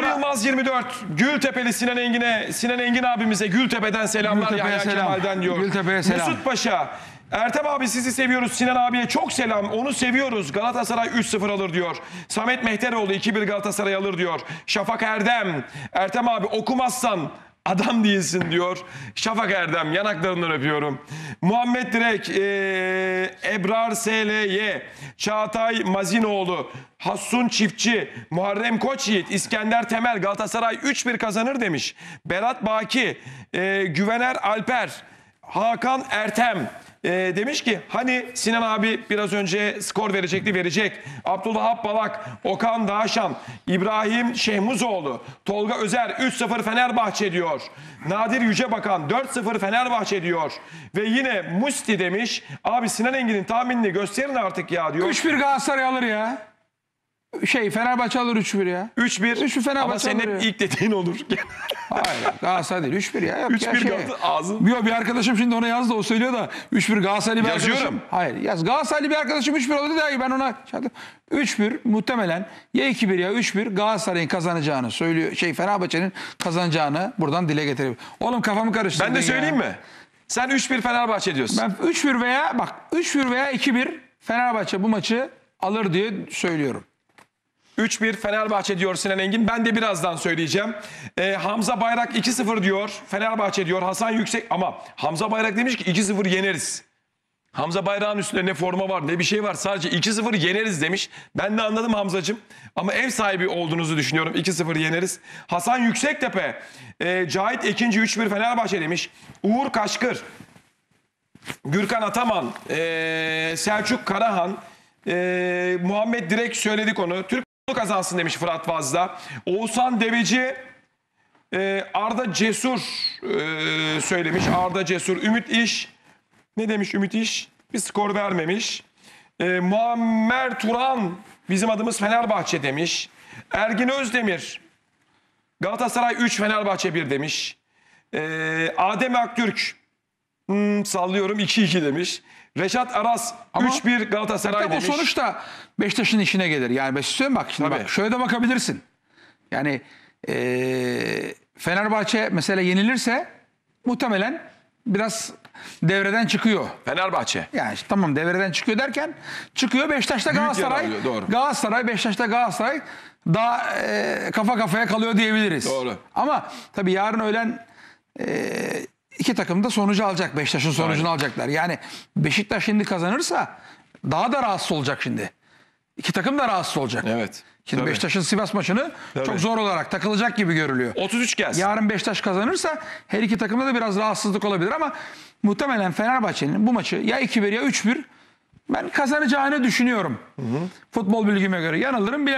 Sonra- Yılmaz 24. Gültepeli Sinan Engin'e, Sinan Engin abimize Gültepe'den selamlar. Gültepe'ye Yahya selam. Kemal'den diyor. Gültepe'ye selam. Mesut Paşa. Ertem abi sizi seviyoruz. Sinan abiye çok selam. Onu seviyoruz. Galatasaray 3-0 alır diyor. Samet Mehteroğlu 2-1 Galatasaray alır diyor. Şafak Erdem. Ertem abi okumazsan adam değilsin diyor. Şafak Erdem yanaklarından öpüyorum. Muhammed Direk, eee, Ebrar SLY, Çağatay Mazinoğlu, Hassun Çiftçi, Muharrem Koçyiğit, İskender Temel Galatasaray 3-1 kazanır demiş. Berat Baki, eee, Güvener Alper, Hakan Ertem e, demiş ki hani Sinan abi biraz önce skor verecekti verecek. Abdülvahap Balak, Okan Dağşan, İbrahim Şehmuzoğlu, Tolga Özer 3-0 Fenerbahçe diyor. Nadir Yücebakan 4-0 Fenerbahçe diyor. Ve yine Musti demiş abi Sinan Engin'in tahminini gösterin artık ya diyor. 3-1 Galatasaray alır ya. Şey Fenerbahçe alır 3-1 ya. 3-1 3-1 Fenerbahçe ama senin hep alıyor. ilk dediğin olur. Hayır Galatasaray değil 3-1 ya. Yok 3-1 ya şey. Ağzın- Yok bir arkadaşım şimdi ona yazdı o söylüyor da 3-1 Galatasaraylı bir Yazıyorum. arkadaşım. Hayır yaz Galatasaraylı bir arkadaşım 3-1 oldu da ben ona yaptım. 3-1 muhtemelen ya 2-1 ya 3-1 Galatasaray'ın kazanacağını söylüyor. Şey Fenerbahçe'nin kazanacağını buradan dile getiriyor. Oğlum kafamı karıştırdın ben de ya. söyleyeyim mi? Sen 3-1 Fenerbahçe diyorsun. Ben 3-1 veya bak 3-1 veya 2-1 Fenerbahçe bu maçı alır diye söylüyorum. 3-1 Fenerbahçe diyor Sinan Engin. Ben de birazdan söyleyeceğim. Ee, Hamza Bayrak 2-0 diyor. Fenerbahçe diyor. Hasan Yüksek ama Hamza Bayrak demiş ki 2-0 yeneriz. Hamza Bayrak'ın üstünde ne forma var ne bir şey var. Sadece 2-0 yeneriz demiş. Ben de anladım Hamzacığım. Ama ev sahibi olduğunuzu düşünüyorum. 2-0 yeneriz. Hasan Yüksektepe. E, Cahit Ekinci 3-1 Fenerbahçe demiş. Uğur Kaşkır. Gürkan Ataman, eee, Selçuk Karahan, eee, Muhammed Direk söyledik onu. Türk kazansın demiş Fırat Vazda. Oğuzhan Deveci, eee, Arda Cesur eee, söylemiş. Arda Cesur, Ümit İş. Ne demiş Ümit İş? Bir skor vermemiş. Eee Muammer Turan, bizim adımız Fenerbahçe demiş. Ergin Özdemir, Galatasaray 3, Fenerbahçe 1 demiş. Eee Adem Aktürk, Hmm, sallıyorum 2-2 demiş. Reşat Aras Ama- 3-1 Galatasaray Tabii o demiş. sonuçta Beşiktaş'ın işine gelir. Yani Beşiktaş'a bak şimdi Tabii. bak şöyle de bakabilirsin. Yani eee, Fenerbahçe mesela yenilirse muhtemelen biraz devreden çıkıyor. Fenerbahçe. Yani işte tamam devreden çıkıyor derken çıkıyor Beşiktaş'ta yer Galatasaray. alıyor, doğru. Galatasaray Beşiktaş'ta Galatasaray daha eee, kafa kafaya kalıyor diyebiliriz. Doğru. Ama tabii yarın öğlen eee, iki takım da sonucu alacak. Beşiktaş'ın sonucunu alacaklar. Yani Beşiktaş şimdi kazanırsa daha da rahatsız olacak şimdi. İki takım da rahatsız olacak. Evet. Şimdi Tabii. Beşiktaş'ın Sivas maçını Tabii. çok zor olarak takılacak gibi görülüyor. 33 gelsin. Yarın Beşiktaş kazanırsa her iki takımda da biraz rahatsızlık olabilir ama muhtemelen Fenerbahçe'nin bu maçı ya 2-1 ya 3-1 ben kazanacağını düşünüyorum. Futbol bilgime göre yanılırım bilemem.